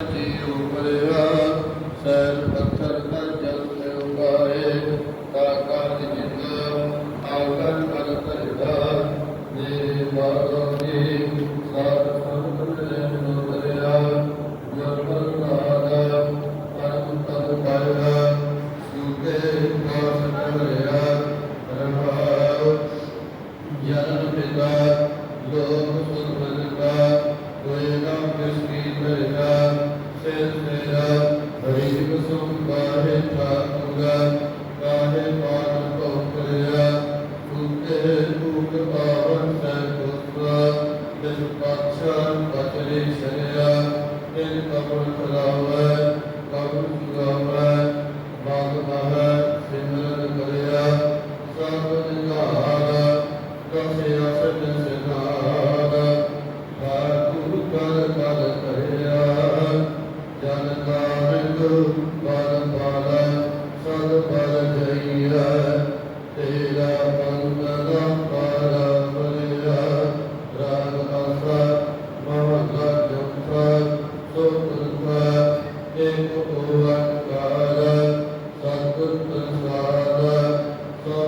ਜੀ ਉਪਰਿਆ ਸਰ शरीक शरीरा दिल कबूल खुला हुआ है कबूल खुला हुआ है बागबा है सिमरन करेगा सब निकाला कब से आसन से कहा ठाकुर कर कर करेगा जनता बिंदु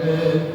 Amen.